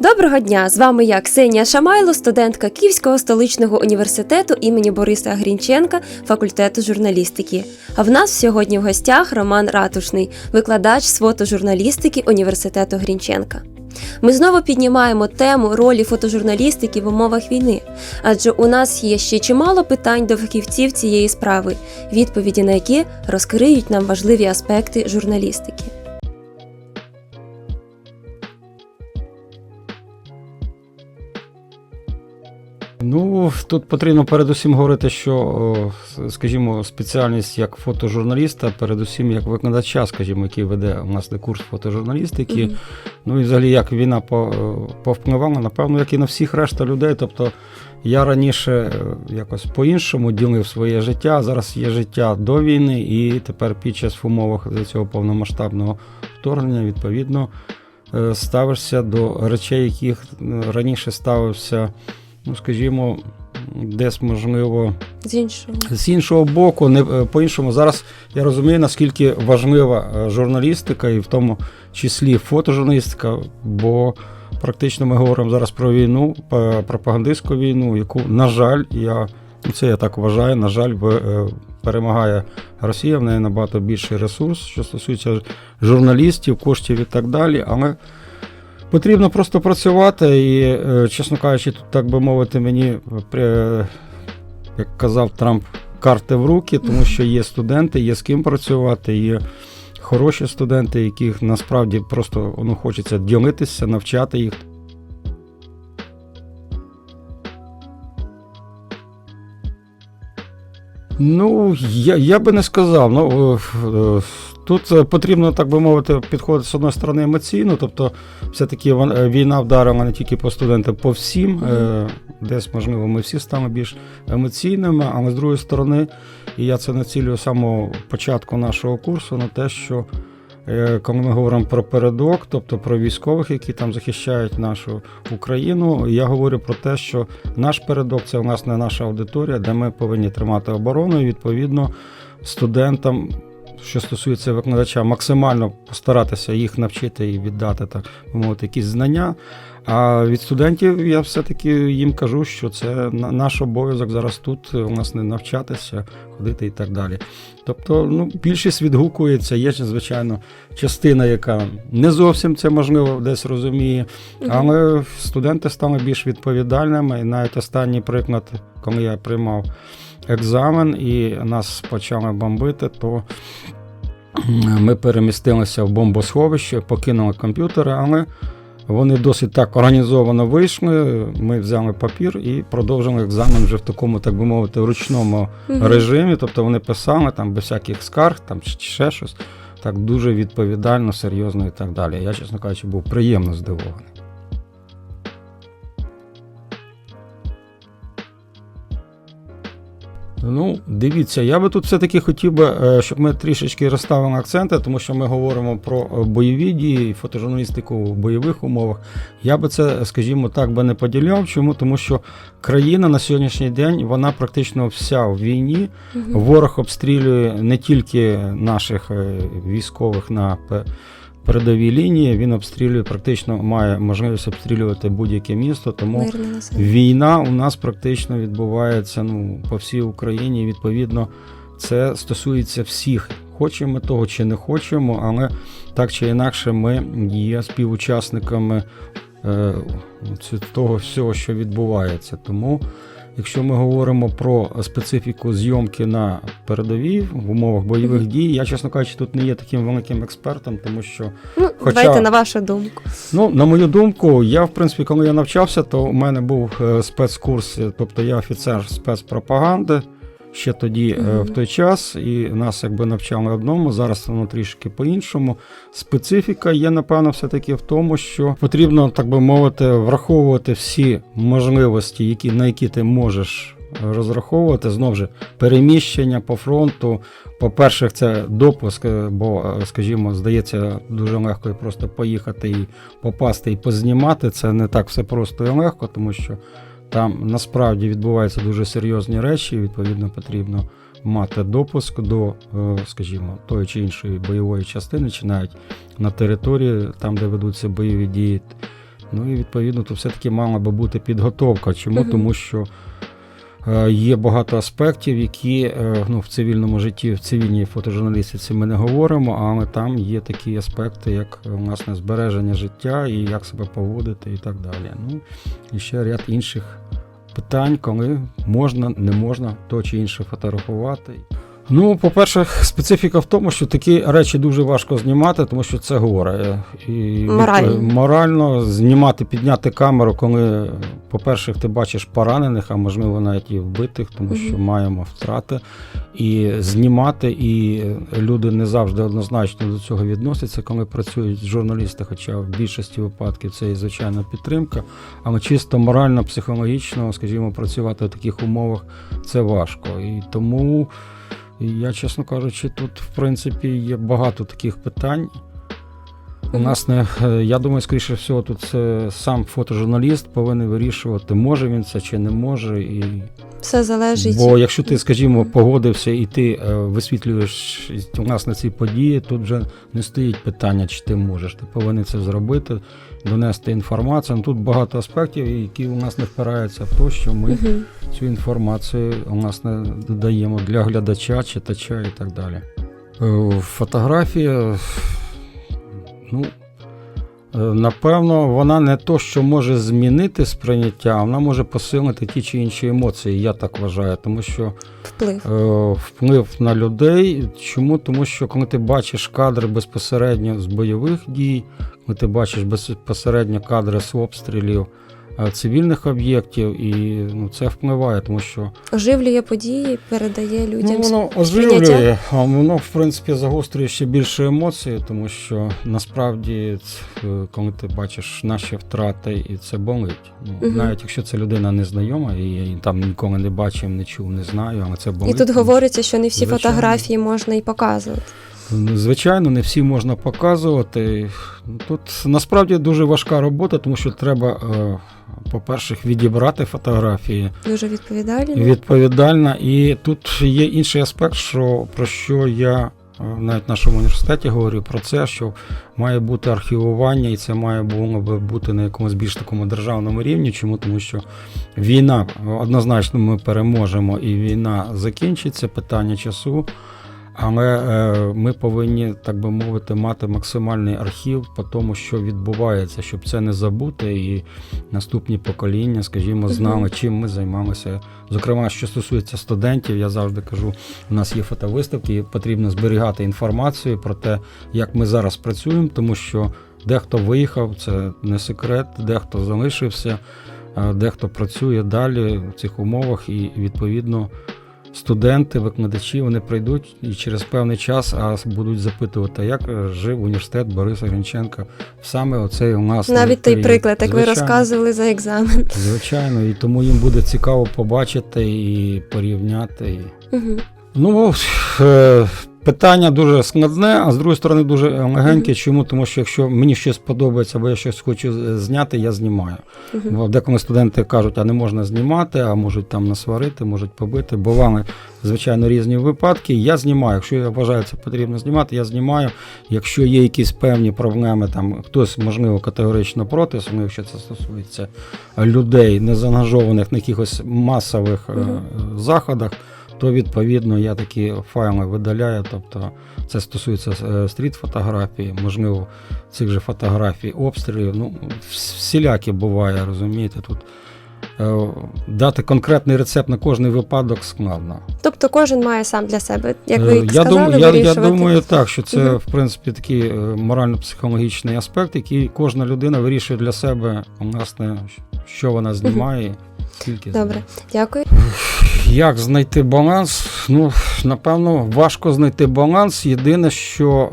Доброго дня! З вами я Ксенія Шамайло, студентка Київського столичного університету імені Бориса Грінченка факультету журналістики. А в нас сьогодні в гостях Роман Ратушний, викладач з фотожурналістики університету Грінченка. Ми знову піднімаємо тему ролі фотожурналістики в умовах війни, адже у нас є ще чимало питань до фахівців цієї справи, відповіді на які розкриють нам важливі аспекти журналістики. Ну, тут потрібно передусім говорити, що, скажімо, спеціальність як фотожурналіста, передусім як викладача, скажімо, який веде у нас де курс фотожурналістики. Мгм. Ну і взагалі, як війна по- повпливала, напевно, як і на всіх решта людей. Тобто я раніше е, якось по-іншому ділив своє життя. Зараз є життя до війни, і тепер під час в умовах цього повномасштабного вторгнення, відповідно, е, ставишся до речей, яких е, раніше ставився, ну скажімо, десь можливо. З іншого. З іншого боку, не е, по-іншому, зараз я розумію, наскільки важлива е, журналістика, і в тому числі фотожурналістика, бо практично ми говоримо зараз про війну, пропагандистську війну, яку, на жаль, я ну, це я так вважаю, на жаль, е, перемагає Росія, в неї набагато більший ресурс, що стосується журналістів, коштів і так далі. Але потрібно просто працювати і, е, чесно кажучи, тут, так би мовити, мені як казав Трамп, карти в руки, тому що є студенти, є з ким працювати, є хороші студенти, яких насправді просто ну, хочеться ділитися, навчати їх. Ну, я, я би не сказав. Ну, е, е, тут е, потрібно, так би мовити, підходити з одної сторони емоційно, тобто, все-таки е, війна вдарила не тільки по студентам, по всім. Е, Десь, можливо, ми всі станемо більш емоційними, але з другої сторони, і я це націлюю з самого початку нашого курсу на те, що коли ми говоримо про передок, тобто про військових, які там захищають нашу Україну, я говорю про те, що наш передок це у нас не наша аудиторія, де ми повинні тримати оборону, і відповідно студентам. Що стосується викладача, максимально постаратися їх навчити і віддати так мовити, якісь знання. А від студентів я все-таки їм кажу, що це наш обов'язок зараз тут у нас не навчатися, ходити і так далі. Тобто, ну, більшість відгукується, є, звичайно, частина, яка не зовсім це можливо десь розуміє, але студенти стали більш відповідальними. І навіть останній приклад, коли я приймав екзамен і нас почали бомбити, то ми перемістилися в бомбосховище, покинули комп'ютери, але вони досить так організовано вийшли. Ми взяли папір і продовжили екзамен вже в такому, так би мовити, ручному режимі. Тобто вони писали там без всяких скарг, там чи ще щось. Так дуже відповідально, серйозно і так далі. Я, чесно кажучи, був приємно здивований. Ну, дивіться, я би тут все-таки хотів би, е, щоб ми трішечки розставили акценти, тому що ми говоримо про е, бойові дії, фотожурналістику в бойових умовах. Я би це, скажімо так, би не поділяв. Чому? Тому що країна на сьогоднішній день вона практично вся в війні. Ворог обстрілює не тільки наших е, військових на передовій лінії, він обстрілює практично має можливість обстрілювати будь-яке місто. Тому Війна у нас практично відбувається ну, по всій Україні. і, Відповідно, це стосується всіх. Хочемо ми того чи не хочемо, але так чи інакше ми є співучасниками е, того всього, що відбувається. Тому, якщо ми говоримо про специфіку зйомки на передовій в умовах бойових дій, я, чесно кажучи, тут не є таким великим експертом, тому що Ну, Хоча- давайте на вашу думку. Ну, на мою думку, я, в принципі, коли я навчався, то у мене був е, спецкурс, е, тобто я офіцер спецпропаганди ще тоді Мгм. в той час, і нас якби навчали одному, зараз воно трішки по-іншому. Специфіка є, напевно, все-таки в тому, що потрібно, так би мовити, враховувати всі можливості, які, на які ти можеш розраховувати. Знову ж переміщення по фронту. По-перше, це допуск, е, бо, е, скажімо, здається, дуже легко і просто поїхати і попасти і познімати. Це не так все просто і легко, тому що там насправді відбуваються дуже серйозні речі. і, Відповідно, потрібно мати допуск до, е, скажімо, тої чи іншої бойової частини, чи навіть на території, там, де ведуться бойові дії. Ну і відповідно то все-таки мала би бути підготовка. Чому? Тому що є багато аспектів, які е, ну, в цивільному житті, в цивільній фотожурналістиці ми не говоримо, але там є такі аспекти, як е, власне збереження життя і як себе поводити і так далі. Ну і ще ряд інших питань, коли можна, не можна то чи інше фотографувати. Ну, по-перше, специфіка в тому, що такі речі дуже важко знімати, тому що це горе. І Морально. морально знімати, підняти камеру, коли, по-перше, ти бачиш поранених, а можливо навіть і вбитих, тому Мгм. що маємо втрати. І знімати, і люди не завжди однозначно до цього відносяться, коли працюють журналісти, хоча в більшості випадків це і звичайна підтримка. Але чисто морально, психологічно, скажімо, працювати в таких умовах це важко. І тому я, чесно кажучи, тут в принципі є багато таких питань. У нас не е, я думаю, скоріше всього, тут це сам фотожурналіст повинен вирішувати, може він це чи не може. І... Все залежить. Бо якщо ти, скажімо, погодився і ти е, висвітлюєш власне ці події, тут вже не стоїть питання, чи ти можеш. Ти повинен це зробити, донести інформацію. Тут багато аспектів, які у нас не впираються в те, що ми Мгм. цю інформацію власне додаємо для глядача, читача і так далі. Е, Фотографія, ну, е, напевно, вона не то, що може змінити сприйняття, вона може посилити ті чи інші емоції, я так вважаю, тому що Вплив. е, вплив на людей. Чому? Тому що коли ти бачиш кадри безпосередньо з бойових дій, коли ти бачиш безпосередньо кадри з обстрілів цивільних об'єктів, і ну, це впливає, тому що Оживлює події, передає людям. ну, воно оживлює, а воно в принципі загострює ще більше емоцій, тому що насправді, е, коли ти бачиш наші втрати, і це болить. Ну, Мгм. Навіть якщо це людина незнайома, і я її там ніколи не бачив, не чув, не знаю, але це І тут говориться, що не всі Звичайно. фотографії можна і показувати. Ну, Звичайно, не всі можна показувати. Тут насправді дуже важка робота, тому що треба, е, по-перше, відібрати фотографії Дуже відповідально. відповідально. І тут є інший аспект, що, про що я е, навіть в нашому університеті говорю про це, що має бути архівування, і це має було би бути на якомусь більш такому державному рівні. Чому? Тому що війна однозначно ми переможемо, і війна закінчиться, питання часу. Але е, ми повинні, так би мовити, мати максимальний архів по тому, що відбувається, щоб це не забути, і наступні покоління, скажімо, знали, чим ми займалися. Зокрема, що стосується студентів, я завжди кажу, у нас є фотовиставки, і потрібно зберігати інформацію про те, як ми зараз працюємо, тому що дехто виїхав, це не секрет, дехто залишився, дехто працює далі в цих умовах, і відповідно студенти, викладачі вони прийдуть і через певний час а будуть запитувати, як жив університет Бориса Гринченка. Саме оцей у нас Навіть той приклад, як ви розказували за екзамен. Звичайно, і тому їм буде цікаво побачити і порівняти. Угу. Ну, е, питання дуже складне, а з другої сторони дуже легеньке. Чому? Тому що якщо мені щось подобається, або я щось хочу е, зняти, я знімаю. Бо деколи студенти кажуть, а не можна знімати, а можуть там насварити, можуть побити. Бували, звичайно, різні випадки. Я знімаю. Якщо я вважаю, це потрібно знімати, я знімаю. Якщо є якісь певні проблеми, там хтось, можливо, категорично проти, особливо якщо це стосується людей, не заангажованих на якихось масових е, заходах. То відповідно я такі файли видаляю. Тобто це стосується е, стріт-фотографії, можливо, цих же фотографій, обстрілів. Ну, вс- всілякі буває, розумієте, тут е, дати конкретний рецепт на кожний випадок складно. Тобто кожен має сам для себе, як Е, ви я, сказали, думаю, я, я думаю, так, що це, Мгм. в принципі, такий е, морально-психологічний аспект, який кожна людина вирішує для себе, власне, що вона знімає, скільки Добре, знімає. дякую. Як знайти баланс? Ну, напевно, важко знайти баланс. Єдине, що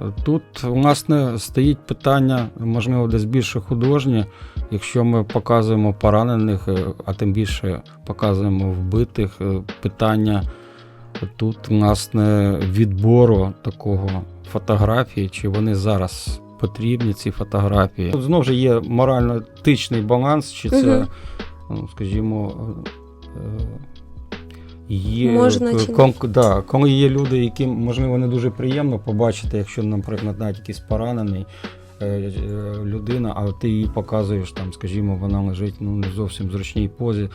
е, тут, власне, стоїть питання, можливо, десь більше художнє. Якщо ми показуємо поранених, е, а тим більше показуємо вбитих, е, питання тут, власне, відбору такого фотографії, чи вони зараз потрібні, ці фотографії. Тут знову ж є морально-етичний баланс, чи це, ну, скажімо, е, Є Можна к- чи да, коли є люди, яким можливо не дуже приємно побачити, якщо, наприклад, навіть якийсь поранений, е, е, людина, а ти її показуєш, там, скажімо, вона лежить ну, не зовсім зручній позі.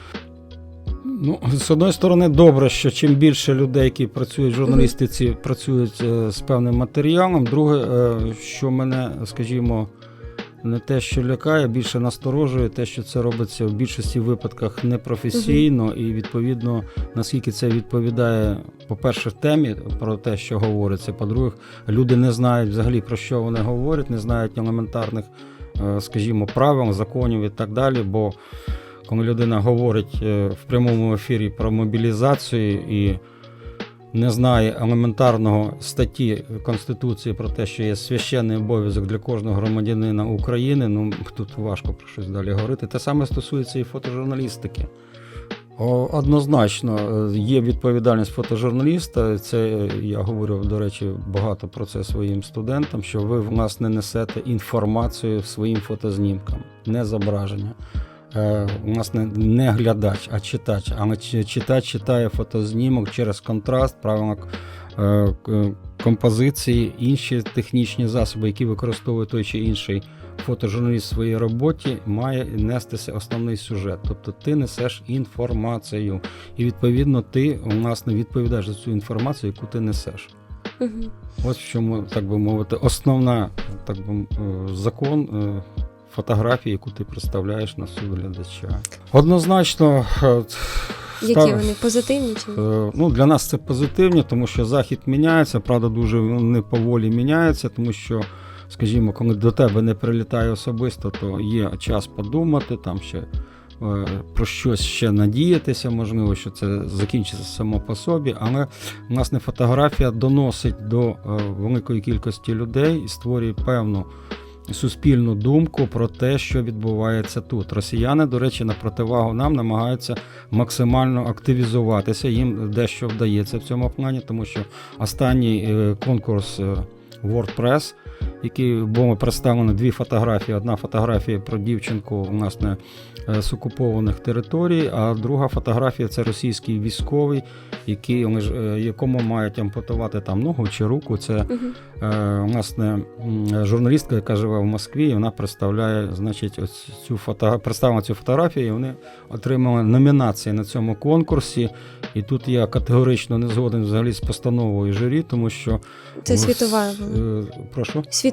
Ну, з одної сторони, добре, що чим більше людей, які працюють в журналістиці, працюють е, з певним матеріалом. Друге, е, що мене, скажімо, не те, що лякає, більше насторожує, те, що це робиться в більшості випадках непрофесійно, і відповідно, наскільки це відповідає, по-перше, темі про те, що говориться. По-друге, люди не знають взагалі про що вони говорять, не знають елементарних, е, скажімо, правил, законів і так далі. Бо коли людина говорить е, в прямому ефірі про мобілізацію і не знає елементарного статті Конституції про те, що є священний обов'язок для кожного громадянина України, ну тут важко про щось далі говорити. Те саме стосується і фотожурналістики. Однозначно е, є відповідальність фотожурналіста. Це е, я говорю, до речі, багато про це своїм студентам, що ви власне несете інформацію своїм фотознімкам, не зображення. Е, власне, не глядач, а читач. Але чи- читач читає фотознімок через контраст, правильно е, композиції, інші технічні засоби, які використовує той чи інший фотожурналіст в своїй роботі, має нестися основний сюжет. Тобто ти несеш інформацію, і відповідно ти власне відповідаєш за цю інформацію, яку ти несеш. Ось в чому, так би мовити, основна так би, е, закон фотографії, яку ти представляєш на суд глядача. Однозначно, е, Які вони позитивні чи? Е, Ну, для нас це позитивні, тому що захід міняється, правда, дуже не поволі міняється, тому що, скажімо, коли до тебе не прилітає особисто, то є час подумати, там ще е, про щось ще надіятися, можливо, що це закінчиться само по собі, але власне фотографія доносить до е, великої кількості людей і створює певну суспільну думку про те, що відбувається тут. Росіяни, до речі, на противагу нам намагаються максимально активізуватися. Їм дещо вдається в цьому плані, тому що останній е, конкурс е, WordPress, який був представлено дві фотографії. Одна фотографія про дівчинку власне е, з окупованих територій, а друга фотографія це російський військовий, який, е, якому мають ампутувати там ногу чи руку. Це. Е, власне, журналістка, яка живе в Москві, і вона представляє, значить, ось цю фото... представила цю фотографію, і вони отримали номінації на цьому конкурсі. І тут я категорично не згоден взагалі з постановою журі, тому що Це світова прошу. світова.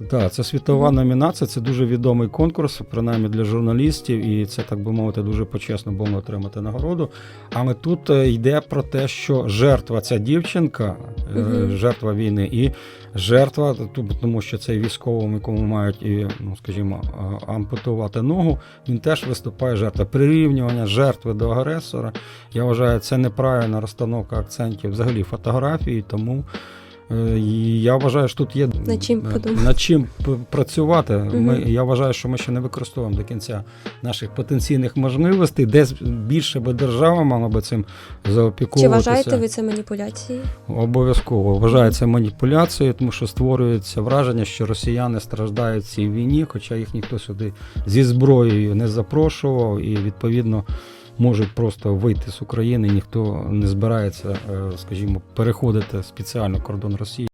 Е, Так, це світова номінація, це дуже відомий конкурс, принаймні для журналістів, і це, так би мовити, дуже почесно було отримати нагороду. Але тут е, йде про те, що жертва ця дівчинка, е, жертва війни, і жертва, тому що цей військовий, якому мають, і, ну, скажімо, ампутувати ногу, він теж виступає жертва. Прирівнювання жертви до агресора. Я вважаю, це неправильна розстановка акцентів взагалі фотографії, тому. Е, і Я вважаю, що тут є Над чим е, подумати. над чим працювати. Ми, я вважаю, що ми ще не використовуємо до кінця наших потенційних можливостей, де більше би держава мала би цим Чи заопікуватися. вважаєте ви це маніпуляцією? Обов'язково вважаю це маніпуляцією, тому що створюється враження, що росіяни страждають в цій війні, хоча їх ніхто сюди зі зброєю не запрошував, і відповідно можуть просто вийти з України. Ніхто не збирається, е, скажімо, переходити спеціально кордон Росії.